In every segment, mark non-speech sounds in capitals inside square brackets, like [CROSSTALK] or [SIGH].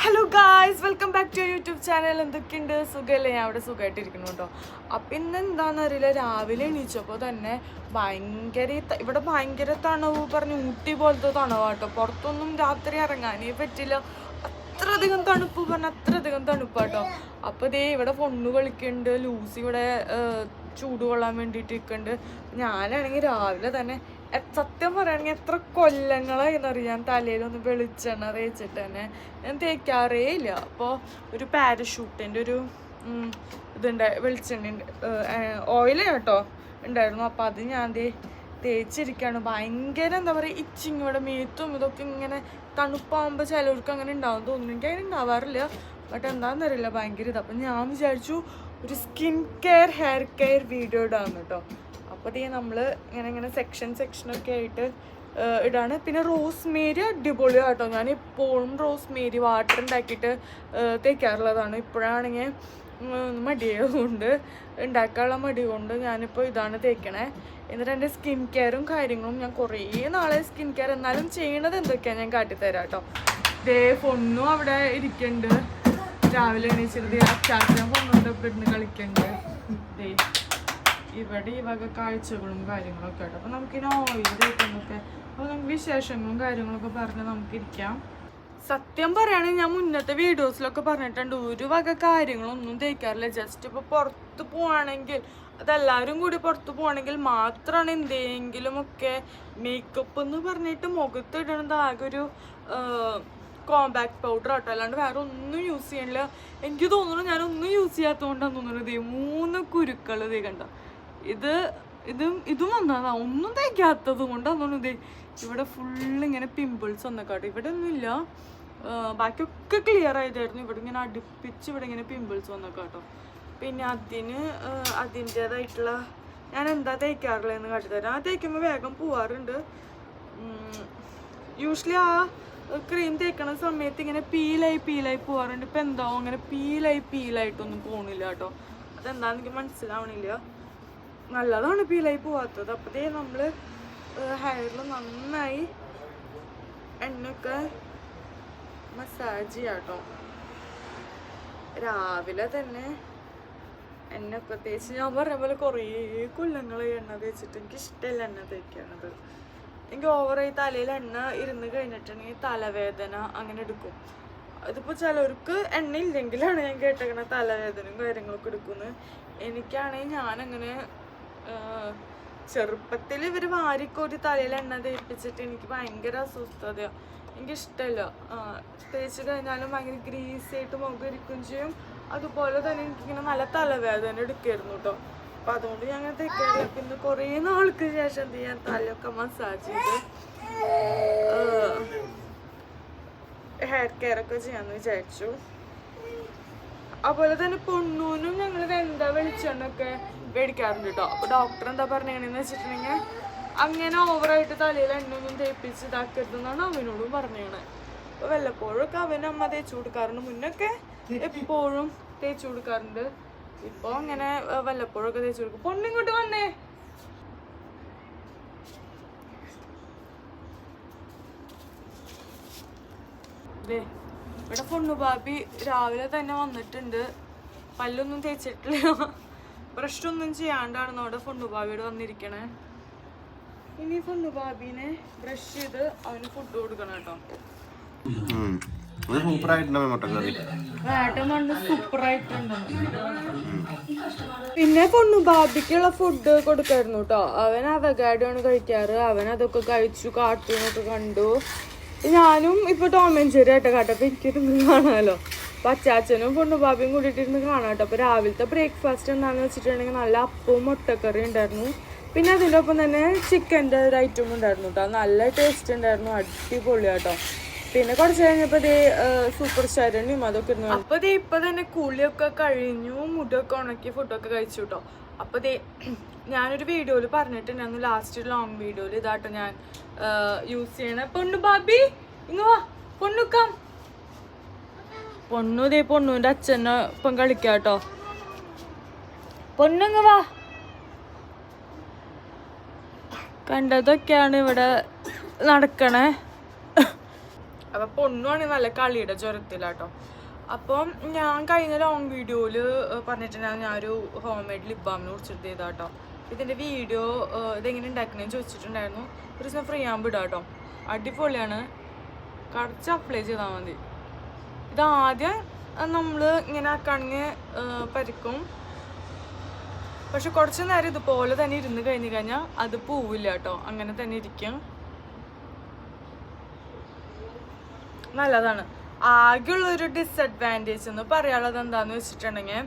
Hello guys welcome back to YouTube channel എന്തൊക്കെയുണ്ട്? സുഖമല്ലേ ഞാൻ അവിടെ സുഖമായിട്ടിരിക്കുന്നു കേട്ടോ അപ്പം ഇന്ന് എന്താണെന്ന് അറിയില്ല. രാവിലെ എണീച്ചപ്പോൾ തന്നെ ഭയങ്കര ഇവിടെ ഭയങ്കര തണവ്. പറഞ്ഞ് ഊട്ടി പോലത്തെ തണവാട്ടോ പുറത്തൊന്നും രാത്രി ഇറങ്ങാനേ പറ്റില്ല. അത്രയധികം തണുപ്പ്. പറഞ്ഞ അത്രയധികം തണുപ്പാട്ടോ അപ്പോൾ ദേ ഇവിടെ പൊണ്ണു കളിക്കുന്നുണ്ട് ലൂസി ഇവിടെ ചൂട് കൊള്ളാൻ വേണ്ടിയിട്ട് നിൽക്കുന്നുണ്ട് ഞാനാണെങ്കിൽ രാവിലെ തന്നെ സത്യം പറയുകയാണെങ്കിൽ എത്ര കൊല്ലങ്ങളായി എന്നറിയാം തലയിലൊന്ന് വെളിച്ചെണ്ണ തേച്ചിട്ട് തന്നെ ഞാൻ തേക്കാറേ ഇല്ല. അപ്പോൾ ഒരു പാരഷൂട്ടിന്റെ ഒരു ഇതുണ്ട് വെളിച്ചെണ്ണ ഓയിൽ കേട്ടോ ഉണ്ടായിരുന്നു അപ്പോൾ അത് ഞാൻ ദേ തേച്ചിരിക്കുകയാണ് ഭയങ്കര എന്താ പറയുക ഇച്ചിങ് ഇവിടെ മേത്തും ഇതൊക്കെ ഇങ്ങനെ തണുപ്പാകുമ്പോൾ ചിലവർക്ക് അങ്ങനെ ഉണ്ടാവും തോന്നുന്നു എനിക്ക് അങ്ങനെ ഉണ്ടാവാറില്ല ബട്ട് എന്താണെന്നറിയില്ല ഭയങ്കര ഇത്. അപ്പം ഞാൻ വിചാരിച്ചു ഒരു skin care hair care video ഇടാന്ന് കേട്ടോ അപ്പോൾ നമ്മൾ ഇങ്ങനെ ഇങ്ങനെ സെക്ഷൻ സെക്ഷനൊക്കെ ആയിട്ട് ഇടാണ്. പിന്നെ റോസ് മേരി അടിപൊളി കേട്ടോ. ഞാൻ ഇപ്പോഴും റോസ് മേരി വാട്ടർ ഉണ്ടാക്കിയിട്ട് തേക്കാറുള്ളതാണ്. ഇപ്പോഴാണെങ്കിൽ മടിയുണ്ട് ഉണ്ടാക്കാനുള്ള മടി കൊണ്ട് ഞാനിപ്പോൾ ഇതാണ് തേക്കണേ. എന്നിട്ട് എന്റെ സ്കിൻ കെയറും കാര്യങ്ങളും ഞാൻ കുറേ നാളെ സ്കിൻ കെയർ എന്നാലും ചെയ്യണത് എന്തൊക്കെയാണ് ഞാൻ കാട്ടിത്തരാം കേട്ടോ. ദേ പൊണ്ണും അവിടെ ഇരിക്കുന്നുണ്ട് രാവിലെ എണീച്ചിട്ട് അച്ചാച്ചൻ പൊണ്ണുണ്ട് ഇവിടുന്ന് കളിക്കുന്നുണ്ട് ദേ. ഇവിടെ ഈ വക കാഴ്ചകളും കാര്യങ്ങളൊക്കെ ആയിട്ട്. അപ്പോൾ നമുക്കിനി ഓയിൽ അപ്പോൾ നമുക്ക് വിശേഷങ്ങളും കാര്യങ്ങളൊക്കെ പറഞ്ഞ് നമുക്കിരിക്കാം സത്യം പറയുകയാണെങ്കിൽ ഞാൻ മുന്നത്തെ വീഡിയോസിലൊക്കെ പറഞ്ഞിട്ടുണ്ട്. ഒരു വക കാര്യങ്ങളൊന്നും തേക്കാറില്ല. ജസ്റ്റ് ഇപ്പോൾ പുറത്ത് പോവാണെങ്കിൽ അതെല്ലാവരും കൂടി പുറത്ത് പോകണമെങ്കിൽ മാത്രമാണ് എന്തെങ്കിലുമൊക്കെ മേക്കപ്പ് എന്ന് പറഞ്ഞിട്ട് മുഖത്ത് ഇടണത് ആകെ ഒരു കോമ്പാക്ട് പൗഡർ ആട്ടോ. അല്ലാണ്ട് വേറെ ഒന്നും യൂസ് ചെയ്യണില്ല എനിക്ക് തോന്നുന്നു ഞാനൊന്നും യൂസ് ചെയ്യാത്തതുകൊണ്ടാണ് തോന്നുന്നത് മൂന്ന് കുരുക്കൾ ഇതേ കണ്ട. ഇത് ഇതും ഇതും വന്നതാ. ഒന്നും തേക്കാത്തത് കൊണ്ടാ തോന്നുന്നത് ഇവിടെ ഫുള്ള് ഇങ്ങനെ പിമ്പിൾസ് വന്നേക്കാട്ടോ. ഇവിടെ ഒന്നുമില്ല. ബാക്കിയൊക്കെ ക്ലിയർ ആയതായിരുന്നു. ഇവിടെ ഇങ്ങനെ അടുപ്പിച്ച് ഇവിടെ ഇങ്ങനെ പിമ്പിൾസ് വന്നേക്കാട്ടോ. പിന്നെ അതിന് അതിന്റെതായിട്ടുള്ള ഞാൻ എന്താ തേക്കാറുള്ളതെന്ന് കാട്ടിത്തരാം. ആ തേക്കുമ്പോൾ വേഗം പോവാറുണ്ട്. യൂഷ്വലി ആ ക്രീം തേക്കണ സമയത്ത് ഇങ്ങനെ പീലായി പീലായി പോവാറുണ്ട്. ഇപ്പം എന്താവും? അങ്ങനെ പീലായി പീലായിട്ടൊന്നും പോകണില്ല കേട്ടോ. അതെന്താന്ന് എനിക്ക് മനസ്സിലാവണില്ല. നല്ലതാണ് പീലായി പോവാത്തത്. അപ്പോഴേ നമ്മൾ ഹെയറിൽ നന്നായി എണ്ണയൊക്കെ മസാജ് ചെയ്യാട്ടോ. രാവിലെ തന്നെ എണ്ണയൊക്കെ തേച്ച് ഞാൻ പറഞ്ഞ പോലെ കുറേ കൊല്ലങ്ങൾ എണ്ണ തേച്ചിട്ട് എനിക്ക് ഇഷ്ടമല്ല എണ്ണ തേക്കണത് എനിക്ക് ഓവറായി തലയിൽ എണ്ണ ഇരുന്ന് കഴിഞ്ഞിട്ടുണ്ടെങ്കിൽ തലവേദന അങ്ങനെ എടുക്കും. അതിപ്പോൾ ചിലവർക്ക് എണ്ണ ഇല്ലെങ്കിലാണ് ഞാൻ കേട്ടേക്കണ തലവേദനയും കാര്യങ്ങളൊക്കെ എടുക്കുന്നത് എനിക്കാണെങ്കിൽ ഞാനങ്ങനെ ചെറുപ്പത്തിൽ ഇവർ വാരിക്കോരി തലയിൽ എണ്ണ തേപ്പിച്ചിട്ട് എനിക്ക് ഭയങ്കര അസ്വസ്ഥതയാണ് എനിക്കിഷ്ടമല്ല തേച്ച് കഴിഞ്ഞാലും ഭയങ്കര ഗ്രീസായിട്ട് മുഖം ഇരിക്കുകയും ചെയ്യും. അതുപോലെ തന്നെ എനിക്കിങ്ങനെ നല്ല തലവേദന എടുക്കായിരുന്നു കേട്ടോ അപ്പം അതുകൊണ്ട് ഞാൻ അങ്ങനെ തേക്കാറില്ല. പിന്നെ കുറേ നാൾക്ക് ശേഷം എന്ത് ചെയ്യാൻ തലയൊക്കെ മസാജ് ചെയ്ത് ഹെയർ കെയർ ഒക്കെ ചെയ്യാന്ന് വിചാരിച്ചു. അതുപോലെ തന്നെ പൊണ്ണൂനും ഞങ്ങൾ എന്താ വെളിച്ചെണ്ണൊക്കെ മേടിക്കാറുണ്ട് കേട്ടോ അപ്പോൾ ഡോക്ടർ എന്താ പറഞ്ഞേണെന്ന് വെച്ചിട്ടുണ്ടെങ്കിൽ അങ്ങനെ ഓവറായിട്ട് തലയിൽ എണ്ണൊന്നും തേപ്പിച്ച് ഇതാക്കരുതെന്നാണ് അവനോടും പറഞ്ഞേണത് അപ്പോൾ വല്ലപ്പോഴൊക്കെ അമ്മ തേച്ചു കൊടുക്കാറുണ്ട്. മുന്നൊക്കെ എപ്പോഴും തേച്ചു കൊടുക്കാറുണ്ട്. ഇപ്പൊ അങ്ങനെ വല്ലപ്പോഴൊക്കെ തേച്ചു കൊടുക്കും. പൊണ്ണിങ്ങോട്ട് വന്നേ. ദേ, ഇവിടെ പൊണ്ണു ബാബി രാവിലെ തന്നെ വന്നിട്ടുണ്ട്. പല്ലൊന്നും തേച്ചിട്ടില്ല. ബ്രഷ് ചെയ്യാണ്ടാണെന്ന് ചെയ്യാണ്ടാണ് അവിടെ പൊണ്ണു ബാബിയോട് വന്നിരിക്കണേ. ഇനി പൊണ്ണു ബാബിനെ ബ്രഷ് ചെയ്ത് അവന് ഫുഡ് കൊടുക്കണം കേട്ടോ. മുട്ടക്കറി? സൂപ്പർ പിന്നെ പൊണ്ണു ബാബിക്കുള്ള ഫുഡ് കൊടുക്കായിരുന്നു കേട്ടോ. അവൻ അവഗാഡാണ് കഴിക്കാറ്. അവൻ അതൊക്കെ കഴിച്ചു കാർട്ടൂണൊക്കെ കണ്ടു. ഞാനും ഇപ്പൊ ടോമൻ ആയിട്ട് കാട്ടോ അപ്പൊ കാണാമല്ലോ അപ്പൊ അച്ചാച്ചനും പൊണ്ണു ബാബിയും കൂടിയിട്ട് ഇരുന്ന് കാണാം കേട്ടോ. അപ്പൊ രാവിലത്തെ ബ്രേക്ക്ഫാസ്റ്റ് എന്താണെന്ന് വെച്ചിട്ടുണ്ടെങ്കിൽ നല്ല അപ്പവും മുട്ടക്കറി ഉണ്ടായിരുന്നു. പിന്നെ അതിന്റെ ഒപ്പം തന്നെ ചിക്കന്റെ ഒരു ഐറ്റം ഉണ്ടായിരുന്നു കേട്ടോ. നല്ല ടേസ്റ്റ് ഉണ്ടായിരുന്നു. അടിപൊളി കേട്ടോ. പിന്നെ കുറച്ച് കഴിഞ്ഞപ്പോൾ ദേ സൂപ്പർ ശരണ്യം അതൊക്കെ ഇരുന്നു അപ്പോൾ ദേ ഇപ്പൊ തന്നെ കുളിയൊക്കെ കഴിഞ്ഞു. മുടിയൊക്കെ ഉണക്കി ഫുഡൊക്കെ കഴിച്ചു കേട്ടോ. അപ്പോൾ ദേ ഞാനൊരു വീഡിയോയിൽ പറഞ്ഞിട്ടുണ്ടായിരുന്നു ലാസ്റ്റ് ലോങ് വീഡിയോയിൽ ഇതാട്ടോ ഞാൻ യൂസ് ചെയ്യണേ. പൊണ്ണു ബാബി ഇങ്ങ പൊണ്ണുക്കാം പൊണ്ണു ദേ പൊണ്ണുവിന്റെ അച്ഛനെ ഇപ്പം കളിക്കാം കേട്ടോ പൊണ്ണുങ്ങ വാ. കണ്ടതൊക്കെയാണ് ഇവിടെ നടക്കണേ. അപ്പം പൊണ്ണുമാണ് നല്ല കളിയുടെ ജ്വരത്തിലാട്ടോ അപ്പം ഞാൻ കഴിഞ്ഞ ലോങ് വീഡിയോയിൽ പറഞ്ഞിട്ടുണ്ടായിരുന്നു ഞാനൊരു ഹോം മെയ്ഡ് ലിപ് ബാമിനെ കുറിച്ചിട്ട് ചെയ്താട്ടോ ഇതിന്റെ വീഡിയോ ഇതെങ്ങനെ ഉണ്ടാക്കണേന്ന് ചോദിച്ചിട്ടുണ്ടായിരുന്നു. ഒരു ദിവസം ഫ്രീ ആകുമ്പോൾ ഇടാം കേട്ടോ അടിപൊളിയാണ്. കടച്ച് അപ്ലൈ ചെയ്താൽ മതി. ഇതാദ്യം നമ്മൾ ഇങ്ങനെ ആക്കുകയാണെങ്കിൽ പരിക്കും. പക്ഷെ കുറച്ച് നേരം ഇതുപോലെ തന്നെ ഇരുന്ന് കഴിഞ്ഞ് കഴിഞ്ഞാൽ അത് പോവില്ല കേട്ടോ. അങ്ങനെ തന്നെ ഇരിക്കും. നല്ലതാണ്. ആകെയുള്ള ഒരു ഡിസഡ്വാന്റേജ് എന്ന് പറയാനുള്ളത് എന്താന്ന് വെച്ചിട്ടുണ്ടെങ്കിൽ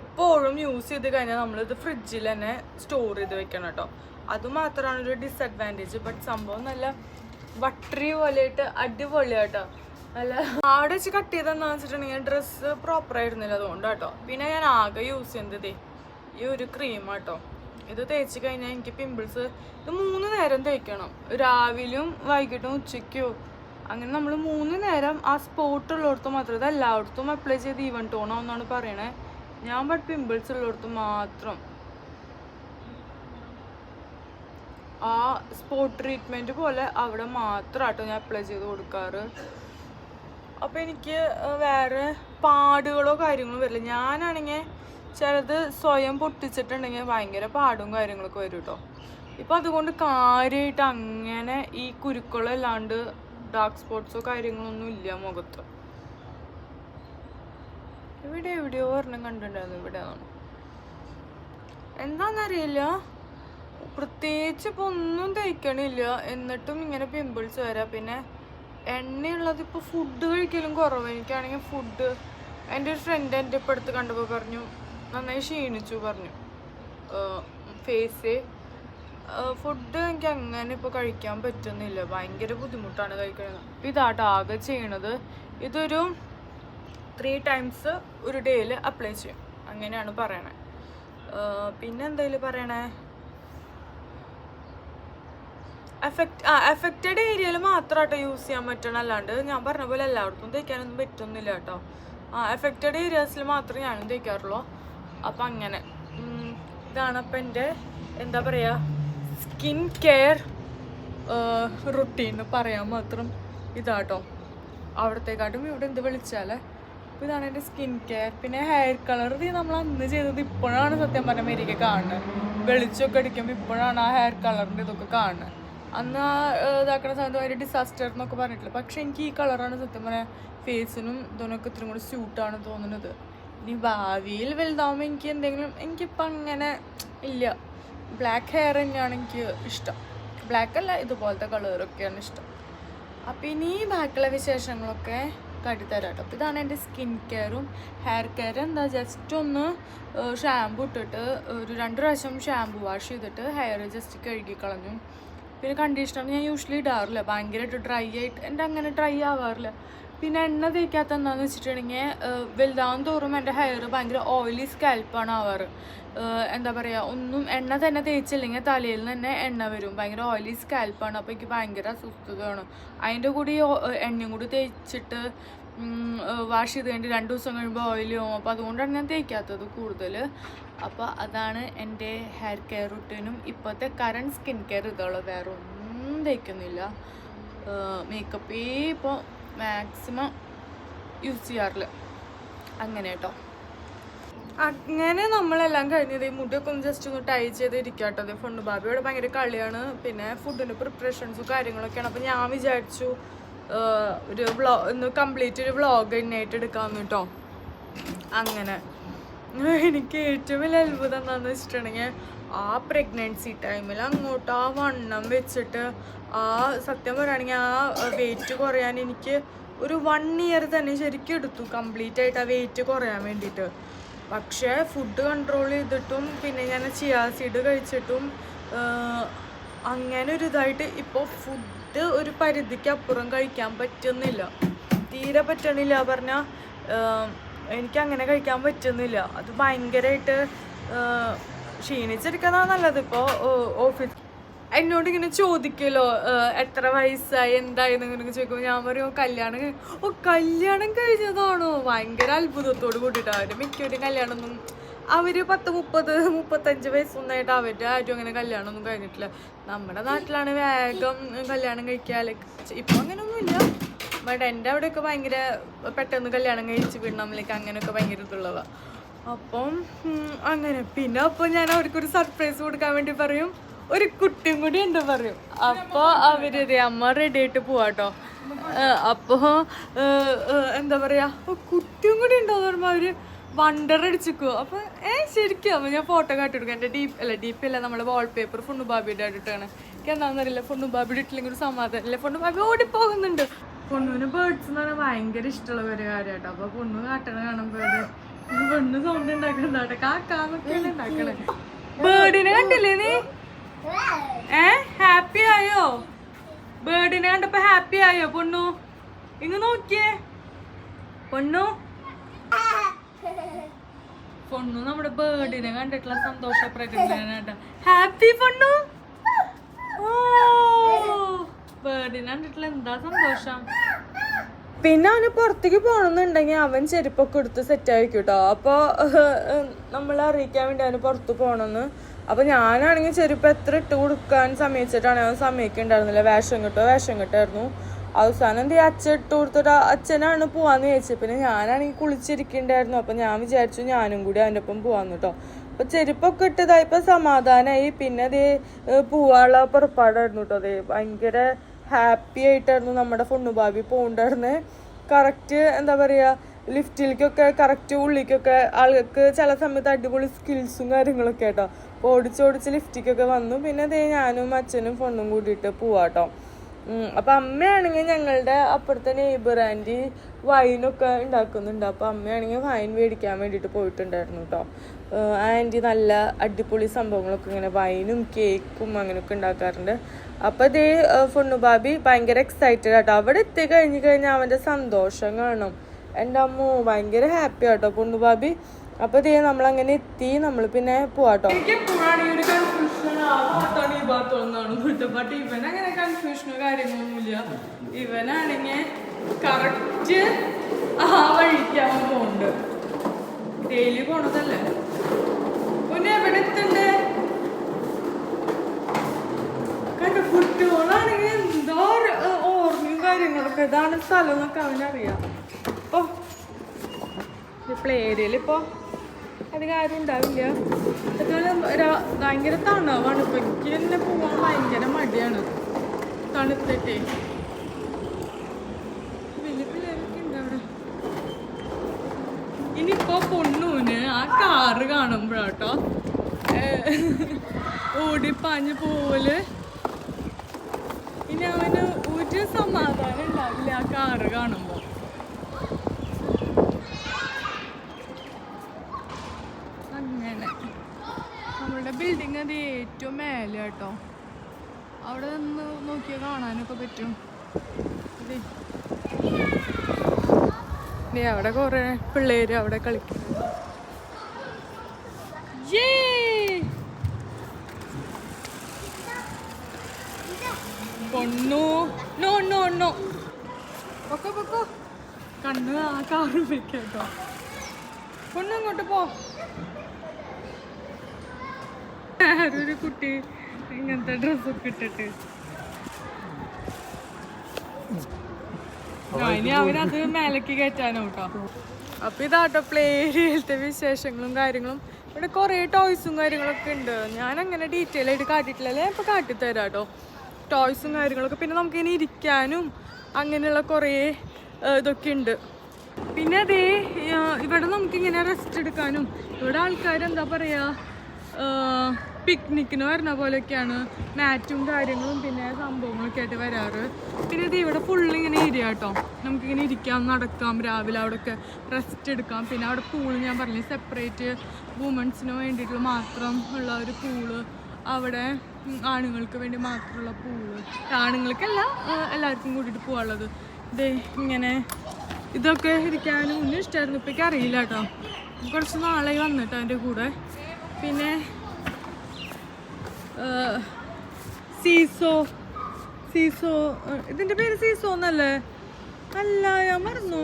എപ്പോഴും യൂസ് ചെയ്ത് കഴിഞ്ഞാൽ നമ്മളിത് ഫ്രിഡ്ജിൽ തന്നെ സ്റ്റോർ ചെയ്ത് വെക്കണം കേട്ടോ. അതുമാത്രമാണ് ഒരു ഡിസഡ്വാന്റേജ് ബട്ട് സംഭവം നല്ല വട്ടറി പോലെയായിട്ട് അടിപൊളിയാട്ടോ. നല്ല അവിടെ വെച്ച് കട്ട് ചെയ്തെന്ന് വെച്ചിട്ടുണ്ടെങ്കിൽ ഡ്രസ്സ് പ്രോപ്പർ ആയിരുന്നില്ല അതുകൊണ്ട് കേട്ടോ പിന്നെ ഞാൻ ആകെ യൂസ് ചെയ്യുന്നത് ഈ ഒരു ക്രീം കേട്ടോ ഇത് തേച്ച് കഴിഞ്ഞാൽ എനിക്ക് പിമ്പിൾസ് ഇത് മൂന്ന് നേരം തേക്കണം. രാവിലെയും വൈകിട്ടും ഉച്ചയ്ക്കും. അങ്ങനെ നമ്മൾ മൂന്ന് നേരം ആ സ്പോട്ട് ഉള്ളിടത്ത് മാത്രം ഇത് എല്ലായിടത്തും അപ്ലൈ ചെയ്ത് ഈവൻ ടോണോ എന്നാണ് പറയണേ. ഞാൻ ബട്ട് പിമ്പിൾസ് ഉള്ളിടത്ത് മാത്രം. ആ സ്പോട്ട് ട്രീറ്റ്മെന്റ് പോലെ അവിടെ മാത്രം മാത്രമാട്ടോ ഞാൻ അപ്ലൈ ചെയ്ത് കൊടുക്കാറ്. അപ്പോൾ എനിക്ക് വേറെ പാടുകളോ കാര്യങ്ങളോ വരില്ല. ഞാനാണെങ്കിൽ ചിലത് സ്വയം പൊട്ടിച്ചിട്ടുണ്ടെങ്കിൽ ഭയങ്കര പാടും കാര്യങ്ങളൊക്കെ വരും കേട്ടോ ഇപ്പം അതുകൊണ്ട് കാര്യമായിട്ട് അങ്ങനെ ഈ കുരുക്കളല്ലാണ്ട് ഡാർക്ക് സ്പോട്ട്സോ കാര്യങ്ങളൊന്നും ഇല്ല മുഖത്ത്. ഇവിടെ എവിടെയോ ഒരെണ്ണം കണ്ടിട്ടുണ്ടായിരുന്നു ഇവിടെ എന്താണെന്നറിയില്ല പ്രത്യേകിച്ച് ഇപ്പൊ ഒന്നും തേക്കണില്ല. എന്നിട്ടും ഇങ്ങനെ പിമ്പിൾസ് വരാം. പിന്നെ എണ്ണയുള്ളത് ഇപ്പോൾ ഫുഡ് കഴിക്കലും കുറവ്. എനിക്കാണെങ്കിൽ ഫുഡ് എന്റെ ഒരു ഫ്രണ്ട് എന്റെ ഇപ്പം അടുത്ത് കണ്ടപ്പോൾ പറഞ്ഞു നന്നായി ക്ഷീണിച്ചു പറഞ്ഞു. ഫേസ് ഫുഡ് എനിക്ക് അങ്ങനെ ഇപ്പോൾ കഴിക്കാൻ പറ്റുന്നില്ല. ഭയങ്കര ബുദ്ധിമുട്ടാണ് കഴിക്കുന്നത് അപ്പോൾ ഇതാട്ടോ ആകെ ചെയ്യണത് ഇതൊരു ത്രീ ടൈംസ് ഒരു ഡേയിൽ അപ്ലൈ ചെയ്യും. അങ്ങനെയാണ് പറയണേ. പിന്നെ എന്തായാലും പറയണേ? എഫക്റ്റ് ആ എഫക്റ്റഡ് ഏരിയയിൽ മാത്രമാട്ടോ യൂസ് ചെയ്യാൻ പറ്റണം അല്ലാണ്ട് ഞാൻ പറഞ്ഞ പോലെ എല്ലായിടത്തും തേക്കാനൊന്നും പറ്റുന്നില്ല കേട്ടോ. ആ എഫക്റ്റഡ് ഏരിയാസിൽ മാത്രമേ ഞാനും തേക്കാറുള്ളൂ. അപ്പം അങ്ങനെ. ഇതാണ് അപ്പം എന്റെ എന്താ പറയുക സ്കിൻ കെയർ റുട്ടീൻ പറയാൻ മാത്രം ഇതാട്ടോ. അവിടത്തേക്കാട്ടും ഇവിടെ എന്ത് വിളിച്ചാലേ. അപ്പോൾ ഇതാണ് എന്റെ സ്കിൻ കെയർ പിന്നെ ഹെയർ കളർ ഇത് നമ്മൾ അന്ന് ചെയ്തത് ഇപ്പോഴാണ് സത്യം പറഞ്ഞ മേരിക്ക് കാണുന്നത്. വെളിച്ചമൊക്കെ അടിക്കുമ്പോൾ ഇപ്പോഴാണ് ആ ഹെയർ കളറിന്റെ ഇതൊക്കെ കാണുന്നത്. അന്ന് ഇതാക്കണ സമയത്ത് ഭയങ്കര ഡിസാസ്റ്റർ എന്നൊക്കെ പറഞ്ഞിട്ടില്ല? പക്ഷെ എനിക്ക് ഈ കളറാണ് സത്യം പറയാൻ ഫേസിനും ഇതിനൊക്കെ ഇത്രയും കൂടി സ്യൂട്ടാണ് തോന്നുന്നത്. ഇനി ഭാവിയിൽ വലുതാവുമ്പോൾ എനിക്ക് എന്തെങ്കിലും എനിക്കിപ്പോൾ അങ്ങനെ ഇല്ല. ബ്ലാക്ക് ഹെയർ തന്നെയാണ് എനിക്ക് ഇഷ്ടം. ബ്ലാക്ക് അല്ല ഇതുപോലത്തെ കളറൊക്കെയാണ് ഇഷ്ടം. അപ്പം ഇനി ബാക്കിയുള്ള വിശേഷങ്ങളൊക്കെ കാട്ടിത്തരാം കേട്ടോ അപ്പോൾ ഇതാണ് എന്റെ സ്കിൻ കെയറും ഹെയർ കെയർ എന്താ ജസ്റ്റ് ഒന്ന് ഷാമ്പു ഇട്ടിട്ട് ഒരു രണ്ട് പ്രാവശ്യം ഷാമ്പു വാഷ് ചെയ്തിട്ട് ഹെയർ ജസ്റ്റ് കഴുകി കളഞ്ഞു. പിന്നെ കണ്ടീഷണർ ഞാൻ യൂഷ്വലി ഇടാറില്ല. ഭയങ്കരമായിട്ട് ഡ്രൈ ആയിട്ട് എന്റെ അങ്ങനെ ഡ്രൈ ആവാറില്ല. പിന്നെ എണ്ണ തേക്കാത്ത എന്താണെന്ന് വെച്ചിട്ടുണ്ടെങ്കിൽ വലുതാവും തോറും എന്റെ ഹെയർ ഭയങ്കര ഓയിലി സ്കാൽപ്പാണ് ആവാറ്. എന്താ പറയുക ഒന്നും എണ്ണ തന്നെ തേച്ചില്ലെങ്കിൽ തലയിൽ തന്നെ എണ്ണ വരും. ഭയങ്കര ഓയിലി സ്കാൽപ്പാണ് അപ്പോൾ എനിക്ക് ഭയങ്കര അസ്വസ്ഥതയാണ്. അതിന്റെ കൂടി എണ്ണയും കൂടി തേച്ചിട്ട് വാഷ് ചെയ്ത് കഴിഞ്ഞിട്ട് രണ്ട് ദിവസം കഴിയുമ്പോൾ ഓയിൽ പോകും അപ്പോൾ അതുകൊണ്ടാണ് ഞാൻ തേക്കാത്തത് കൂടുതൽ അപ്പോൾ അതാണ് എന്റെ ഹെയർ കെയർ റുട്ടീനും ഇപ്പോഴത്തെ കറണ്ട് സ്കിൻ കെയർ ഇതുള്ള വേറെ ഒന്നും തേക്കുന്നില്ല. മേക്കപ്പേ ഇപ്പോൾ മാക്സിമം യൂസ് ചെയ്യാറില്ല. അങ്ങനെ കേട്ടോ അങ്ങനെ നമ്മളെല്ലാം കഴിഞ്ഞത് ഈ മുടിയൊക്കെ ഒന്ന് ജസ്റ്റ് ഒന്ന് ടൈ ചെയ്ത് ഇരിക്കാട്ടത് ഫണ്ട് ബാബിയോടെ ഭയങ്കര കളിയാണ്. പിന്നെ ഫുഡിന്റെ പ്രിപ്പറേഷൻസും കാര്യങ്ങളൊക്കെയാണ്. അപ്പോൾ ഞാൻ വിചാരിച്ചു ഒരു വ്ളോ ഒന്ന് കംപ്ലീറ്റ് ഒരു വ്ളോഗ് തന്നെയായിട്ട് എടുക്കാമെന്ന് കേട്ടോ അങ്ങനെ. എനിക്ക് ഏറ്റവും വലിയ അത്ഭുതം എന്താണെന്ന് വെച്ചിട്ടുണ്ടെങ്കിൽ ആ പ്രഗ്നൻസി ടൈമിൽ അങ്ങോട്ട് ആ വണ്ണം വെച്ചിട്ട് ആ സത്യം പറയുകയാണെങ്കിൽ ആ വെയിറ്റ് കുറയാൻ എനിക്ക് ഒരു വൺ ഇയർ തന്നെ ശരിക്കും എടുത്തു. കംപ്ലീറ്റ് ആയിട്ട് ആ വെയിറ്റ് കുറയാൻ വേണ്ടിയിട്ട്. പക്ഷേ ഫുഡ് കൺട്രോൾ ചെയ്തിട്ടും പിന്നെ ഞാൻ ചിയാ സീഡ് കഴിച്ചിട്ടും അങ്ങനെ ഒരു ഇതായിട്ട് ഇപ്പോൾ ഫുഡ് ഒരു പരിധിക്ക് അപ്പുറം കഴിക്കാൻ പറ്റുന്നില്ല. തീരെ പറ്റണില്ല പറഞ്ഞാൽ എനിക്ക് അങ്ങനെ കഴിക്കാൻ പറ്റുന്നില്ല. അത് ഭയങ്കരമായിട്ട് ക്ഷീണിച്ചെടുക്കുന്നതാണ് നല്ലത്. ഇപ്പോൾ ഓഫീസ് എന്നോട് ഇങ്ങനെ ചോദിക്കുമല്ലോ എത്ര വയസ്സായി എന്തായി എന്നൊക്കെ ചോദിക്കുമ്പോൾ ഞാൻ പറയും കല്യാണം ഓ കല്യാണം കഴിഞ്ഞതാണോ? ഭയങ്കര അത്ഭുതത്തോട് കൂട്ടിയിട്ടാണ് അവർ മിക്കവരും കല്യാണമൊന്നും അവർ പത്ത് മുപ്പത് മുപ്പത്തഞ്ച് വയസ്സൊന്നായിട്ട് അവരുടെ ആരും അങ്ങനെ കല്യാണം ഒന്നും കഴിഞ്ഞിട്ടില്ല. നമ്മുടെ നാട്ടിലാണ് വേഗം കല്യാണം കഴിക്കാൻ ഇപ്പൊ അങ്ങനെയൊന്നുമില്ല ബട്ട് എന്റെ അവിടെയൊക്കെ ഭയങ്കര പെട്ടെന്ന് കല്യാണം കഴിച്ച് വിടണമിലേക്ക് അങ്ങനെയൊക്കെ ഭയങ്കര ഇതുള്ളതാ. അപ്പം അങ്ങനെ. പിന്നെ അപ്പോൾ ഞാൻ അവർക്കൊരു സർപ്രൈസ് കൊടുക്കാൻ വേണ്ടി പറയും. ഒരു കുട്ടിയും കൂടി ഉണ്ട് പറയും. അപ്പോൾ അവർ അമ്മ റെഡി ആയിട്ട് പോവാട്ടോ. അപ്പോൾ എന്താ പറയാ? "ഓ, കുട്ടിയും കൂടി ഉണ്ടോ എന്ന് പറയുമ്പോൾ അവർ വണ്ടർ അടിച്ചിക്കോ. അപ്പൊ ഏ ശരിക്കും അപ്പൊ ഞാൻ ഫോട്ടോ കാട്ടിടുക്കും എന്റെ ഡീപ്പ് അല്ല ഡീപ്പ് അല്ല നമ്മുടെ വാൾപേപ്പർ ഫുണ്ണു ബാബിയുടെ ആയിട്ടാണ് എനിക്ക് എന്താണെന്നറിയില്ല ഫുണ്ണു ബാബിയുടെ ഇട്ടില്ലെങ്കിൽ ഒരു സമാധാനം ഇല്ല. ഫുണ്ണു ബാബി ഓടിപ്പോകുന്നുണ്ട്. പൊണ്ണുവിന് ബേർഡ്സ് എന്ന് പറഞ്ഞാൽ ഭയങ്കര ഇഷ്ടമുള്ള ഒരു കാര്യമാട്ടോ അപ്പൊ പൊണ്ണു കാട്ടണ കാണുമ്പോ പെണ്ണ് സൗണ്ട് ഉണ്ടാക്കണ്ടാട്ടെ കാക്കാന്നൊക്കെയാണ് ഉണ്ടാക്കണേ ബേർഡിനെ കണ്ടില്ലേ നീ? ഏ ഹാപ്പി ആയോ? ബേർഡിനെ കണ്ടപ്പോ ഹാപ്പി ആയോ പൊണ്ണു ഇങ്ങ് നോക്കിയേ. പൊണ്ണു പൊണ്ണു നമ്മുടെ ബേർഡിനെ കണ്ടിട്ടുള്ള സന്തോഷ പ്രകടനം ഹാപ്പി പൊണ്ണു? ഓ ബേർഡിനെ കണ്ടിട്ടുള്ള എന്താ സന്തോഷം? പിന്നെ അവന് പുറത്തേക്ക് പോകണമെന്നുണ്ടെങ്കിൽ അവൻ ചെരുപ്പൊക്കെ എടുത്ത് സെറ്റ് ആയിരിക്കും കേട്ടോ അപ്പോൾ നമ്മൾ അറിയിക്കാൻ വേണ്ടി അവന് പുറത്ത് പോകണമെന്ന്. അപ്പോൾ ഞാനാണെങ്കിൽ ചെരുപ്പ് എത്ര ഇട്ട് കൊടുക്കാൻ സമയിച്ചിട്ടാണ് അവൻ സമയക്കുണ്ടായിരുന്നില്ല വേഷം കിട്ടോ? വേഷം കിട്ടായിരുന്നു. അവസാനം ദേ അച്ഛൻ ഇട്ട് അച്ഛനാണ് പോവാന്ന് ചോദിച്ചത് പിന്നെ ഞാനാണെങ്കിൽ കുളിച്ചിരിക്കണ്ടായിരുന്നു. അപ്പം ഞാൻ വിചാരിച്ചു ഞാനും കൂടി അവന്റെ ഒപ്പം പോവാന്ന് കേട്ടോ അപ്പൊ ചെരുപ്പൊക്കെ ഇട്ടതായപ്പോ സമാധാനമായി പിന്നെ ദേ പോവാനുള്ള പുറപ്പാടായിരുന്നു കേട്ടോ അതെ ഭയങ്കര ഹാപ്പി ആയിട്ടായിരുന്നു നമ്മുടെ ഫുണ്ണുബാബി പോകണ്ടായിരുന്നു കറക്റ്റ് എന്താ പറയാ ലിഫ്റ്റിലേക്കൊക്കെ കറക്റ്റ് ഉള്ളിലേക്കൊക്കെ ആൾക്ക് ചില സമയത്ത് അടിപൊളി സ്കിൽസും കാര്യങ്ങളൊക്കെ കേട്ടോ അപ്പോൾ ഓടിച്ചോടിച്ച് ലിഫ്റ്റിക്കൊക്കെ വന്നു. പിന്നെ അതേ ഞാനും അച്ഛനും ഫോണും കൂടിയിട്ട് പോവാട്ടോ അപ്പൊ അമ്മയാണെങ്കിൽ ഞങ്ങളുടെ അപ്പുറത്തെ നെയ്ബർ ആന്റി വൈനൊക്കെ ഉണ്ടാക്കുന്നുണ്ട്. അപ്പൊ അമ്മയാണെങ്കിൽ വൈൻ മേടിക്കാൻ വേണ്ടിയിട്ട് പോയിട്ടുണ്ടായിരുന്നു കേട്ടോ ആന്റി നല്ല അടിപൊളി സംഭവങ്ങളൊക്കെ ഇങ്ങനെ വൈനും കേക്കും അങ്ങനെയൊക്കെ ഉണ്ടാക്കാറുണ്ട്. അപ്പൊ ഇതേ ഫുണ്ണു ബാബി ഭയങ്കര എക്സൈറ്റഡ് ആട്ടോ. അവിടെ എത്തി കഴിഞ്ഞ് കഴിഞ്ഞാൽ അവന്റെ സന്തോഷം കാണും. എന്റെ അമ്മ ഭയങ്കര ഹാപ്പി ആട്ടോ പൊണ്ണു ബാബി അപ്പൊ ഇതേ നമ്മളങ്ങനെ എത്തി നമ്മൾ പിന്നെ പോവാട്ടോ. ഇവനാണെങ്കിൽ പിന്നെ കുട്ടികളാണെങ്കിൽ എന്തോ ഓർമ്മയും കാര്യങ്ങളൊക്കെ. ഇതാണ് സ്ഥലം എന്നൊക്കെ അവനറിയാം. പ്ലേ ഏരിയയിൽ ഇപ്പോൾ അധികം ആരും ഉണ്ടാവില്ല. രാ- ഭയങ്കര തണവാണ്. ഇപ്പോൾ എനിക്ക് തന്നെ പോകാൻ ഭയങ്കര മടിയാണ്. തണുത്തിട്ടേ. ഇനിയിപ്പോ പൊണ്ണൂന് ആ കാറ് കാണുമ്പോഴാട്ടോ. ഓടിപ്പാഞ്ഞ് പോവൽ. ഇനി അവന് ഒരു സമാധാനം ഉണ്ടാവില്ല ആ കാറ് കാണുമ്പോ അങ്ങനെ നമ്മളുടെ അത് ഏറ്റവും മേലെ കേട്ടോ. അവിടെ നിന്ന് നോക്കിയാൽ കാണാനൊക്കെ പറ്റും. അവിടെ കുറെ പിള്ളേര് അവിടെ കളിക്കും! പൊണ്ണു കണ്ണ് ആ കാറ് വെക്കാട്ടോ പൊണ്ണു ഇങ്ങോട്ട് പോ. ആരൊരു കുട്ടി ഇങ്ങനത്തെ ഡ്രസ്സൊക്കെ ഇട്ടിട്ട്. ഇനി അവനത് മേലേക്ക് കയറ്റാനോ കേട്ടോ അപ്പൊ ഇതാട്ടോ പ്ലേ ഏരിയയിലത്തെ വിശേഷങ്ങളും കാര്യങ്ങളും. ഇവിടെ കുറേ ടോയ്സും കാര്യങ്ങളൊക്കെ ഉണ്ട്. ഞാൻ അങ്ങനെ ഡീറ്റെയിൽ ആയിട്ട് കാട്ടിയിട്ടില്ലല്ലേ ഇപ്പൊ കാട്ടിത്തരാം കേട്ടോ ടോയ്സും കാര്യങ്ങളൊക്കെ. പിന്നെ നമുക്ക് ഇനി ഇരിക്കാനും അങ്ങനെയുള്ള കുറേ ഇതൊക്കെ ഉണ്ട്. പിന്നെ അതേ ഇവിടെ നമുക്ക് ഇങ്ങനെ റെസ്റ്റ് എടുക്കാനും. ഇവിടെ ആൾക്കാർ എന്താ പറയാ പിക്നിക്കിന് വരുന്ന പോലെയൊക്കെയാണ് മാറ്റും കാര്യങ്ങളും പിന്നെ സംഭവങ്ങളൊക്കെ ആയിട്ട് വരാറ്. പിന്നെ ഇത് ഇവിടെ ഫുള്ള് ഇങ്ങനെ ഏരിയ കേട്ടോ നമുക്കിങ്ങനെ ഇരിക്കാം നടക്കാം രാവിലെ അവിടെ ഒക്കെ റെസ്റ്റ് എടുക്കാം. പിന്നെ അവിടെ പൂൾ ഞാൻ പറഞ്ഞു സെപ്പറേറ്റ് വുമൺസിന് വേണ്ടിയിട്ടുള്ള മാത്രം ഉള്ള ഒരു പൂൾ അവിടെ ആണുങ്ങൾക്ക് വേണ്ടി മാത്രമുള്ള പൂൾ ആണുങ്ങൾക്കല്ല എല്ലാവർക്കും കൂട്ടിയിട്ട് പോകാനുള്ളത് ഇതേ ഇങ്ങനെ ഇതൊക്കെ ഇരിക്കാനും മുന്നേ ഇഷ്ടമായിരുന്നു ഇപ്പം അറിയില്ല കേട്ടോ കുറച്ച് നാളായി വന്നിട്ട് അതിന്റെ കൂടെ. പിന്നെ സീസോ സീസോ ഇതിന്റെ പേര് സീസോ എന്നല്ലേ? അല്ല ഞാൻ മറന്നു.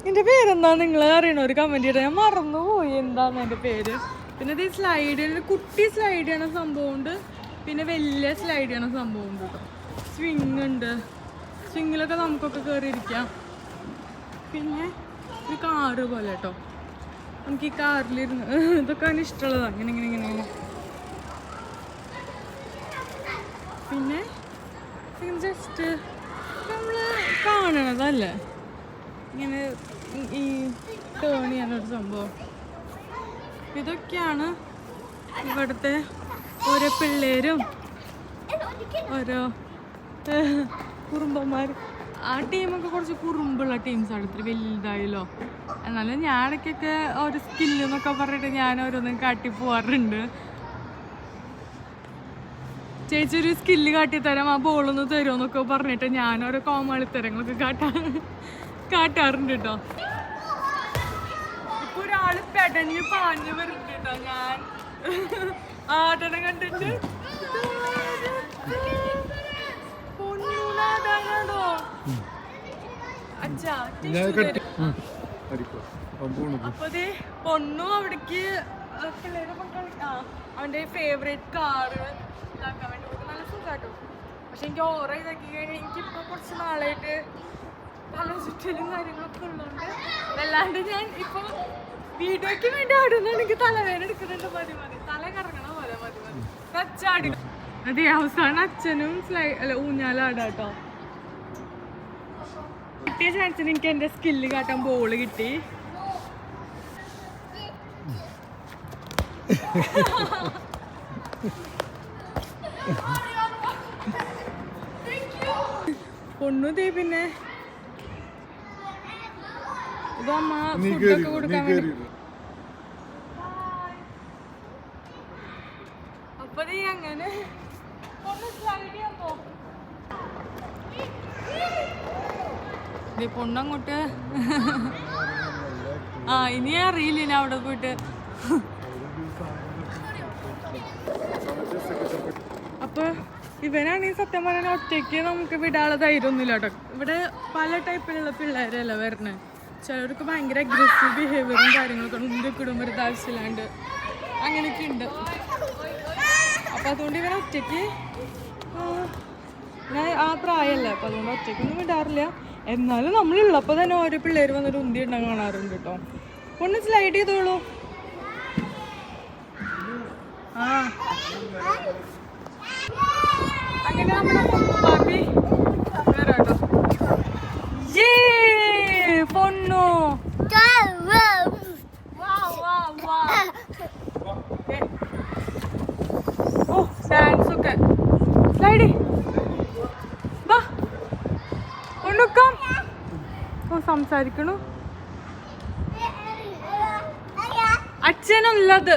ഇതിന്റെ പേരെന്താ നിങ്ങൾ അറിയണ ഒരു കമന്റ് ഞാൻ മറന്നു പോയി എന്താന്ന് എന്റെ പേര്. പിന്നെ ഇത് സ്ലൈഡ് കുട്ടി സ്ലൈഡ് ചെയ്യണ സംഭവം ഉണ്ട്. പിന്നെ വലിയ സ്ലൈഡ് ചെയ്യണ സംഭവം ഉണ്ട് കേട്ടോ സ്വിങ് ഉണ്ട്. സ്വിങ്ങിലൊക്കെ നമുക്കൊക്കെ കയറിയിരിക്കാം പിന്നെ ഒരു കാറ് പോലെ കേട്ടോ നമുക്ക് ഈ കാറിലിരുന്ന് ഇതൊക്കെ ഇഷ്ടമുള്ളതാണ് ഇങ്ങനെ ഇങ്ങനെ ഇങ്ങനെ ഇങ്ങനെ. പിന്നെ ജസ്റ്റ് നമ്മൾ കാണണതല്ലേ ഇങ്ങനെ ഈ- ടേൺ ചെയ്യാനൊരു സംഭവം. ഇതൊക്കെയാണ് ഇവിടുത്തെ ഓരോ പിള്ളേരും ഓരോ കുറുമ്പന്മാർ ആ ടീമൊക്കെ കുറച്ച് കുറുമ്പുള്ള ടീംസാണ് ഇത്ര വലുതായല്ലോ. എന്നാലും ഇടയ്ക്കൊക്കെ ഒരു സ്കില്ലെന്നൊക്കെ പറഞ്ഞിട്ട് ഞാൻ ഓരോന്നും കാട്ടി പോവാറുണ്ട്. ചേച്ചി ഒരു സ്കില്ല് കാട്ടിത്തരാം ആ ബോളൊന്ന് തരുമെന്നൊക്കെ പറഞ്ഞിട്ട് ഞാൻ ഓരോ കോമാളിത്തരങ്ങളൊക്കെ കാട്ടാ കാട്ടാറുണ്ട് കേട്ടോ. ഇപ്പൊ ഒരാൾ പെടഞ്ഞ് പാഞ്ഞ് വരുന്നുണ്ട് കേട്ടോ ഞാൻ. ആടനെ കണ്ടിട്ട്? പൊന്നൂനാടാണോ അച്ഛാ. അപ്പൊ പൊണ്ണു അവിടേക്ക് അവന്റെ ഫേവറേറ്റ് കാറ് ഇതാക്കാൻ വേണ്ടി. നല്ല സുഖാട്ടോ. പക്ഷെ എനിക്ക് ഓറ ഇതാക്കി കഴിഞ്ഞാൽ എനിക്കിപ്പോ കുറച്ച് നാളായിട്ട് പല ചുറ്റലും കാര്യങ്ങളൊക്കെ ഉള്ളതുകൊണ്ട് അല്ലാണ്ട് ഞാൻ ഇപ്പൊ വീഡിയോക്ക് വേണ്ടി ആടുന്ന എനിക്ക് തലവേദന എടുക്കുന്നുണ്ട്. മതി മതി. തല കറങ്ങണ പോലെ മതി മതി. അച്ചാടി അതെ അവസാനം അച്ഛനും ഫ്ലൈ അല്ല ഊഞ്ഞാലാടാട്ടോ കിട്ടിയ ചാൻസിന് എനിക്ക് എന്റെ സ്കില്ല് കാട്ടാൻ ബോൾ കിട്ടി. പൊണ്ണു ദേ പിന്നെ. ഇത് അമ്മ ഫുഡൊക്കെ കൊടുക്കാൻ വേണ്ടി. അപ്പൊ നീ അങ്ങനെ. പൊണ്ണങ്ങോട്ട്. ആ ഇനിയാ അറിയില്ല അവിടെ പോയിട്ട് അപ്പൊ ഇവനാണെങ്കിൽ സത്യം പറഞ്ഞാൽ ഒറ്റയ്ക്ക് നമുക്ക് വിടാനുള്ള ധൈര്യമൊന്നുമില്ല കേട്ടോ. ഇവിടെ പല ടൈപ്പിലുള്ള പിള്ളേരല്ല വരണേ. ചിലർക്ക് ഭയങ്കര അഗ്രസീവ് ബിഹേവിയറും കാര്യങ്ങളൊക്കെ ഉണ്ട്. വെറുതെ ആവശ്യമില്ലാണ്ട് അങ്ങനെയൊക്കെ ഉണ്ട്. അപ്പൊ അതുകൊണ്ട് ഇവൻ ഒറ്റയ്ക്ക് ഞാൻ ആ പ്രായമല്ലേ അപ്പൊ അതുകൊണ്ട് ഒറ്റയ്ക്കൊന്നും വിടാറില്ല. എന്നാലും നമ്മളുള്ളപ്പോ തന്നെ ഓരോ പിള്ളേർ വന്നിട്ട് ഉന്തി ഇടാൻ കാണാറുണ്ട് കേട്ടോ. ഒന്ന് സ്ലൈഡ് ചെയ്തോളൂ. ആ. ഓ സംസാരിക്കണു. അച്ഛനുള്ളത്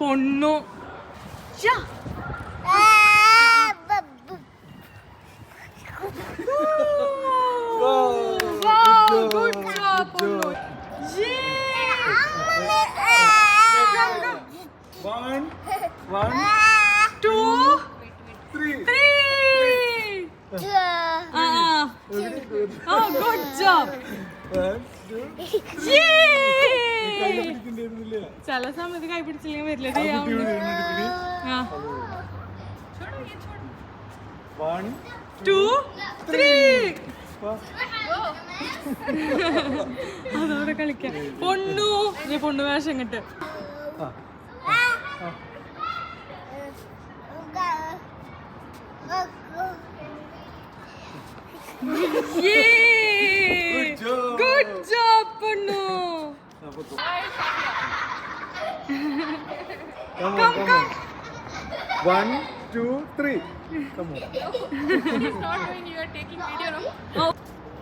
പൊണ്ണു ശ്ശാ. Wow, good job, പൊണ്ണു. Yeah. Come, come. One, one, Two, three. three. Ah, ah. Very good. Oh, good job. One, two. Yay! പിടിക്കണ്ടായിരുന്നില്ല. ചില സമയത്ത് കൈ പിടിച്ചില്ലെങ്കിൽ വരില്ല ഇത് കുട്ടി ചെയ്യാൻ ഇവിടെ ഇരുന്നിട്ട് പിടി. ആ One, ടു ത്രീ [LAUGHS] വാ. അതോടെ കളിക്കാം പൊണ്ണു നീ പൊണ്ണു വേഷം കിട്ട്. Good job പൊണ്ണു [LAUGHS] Come come. One, two, three. Come on.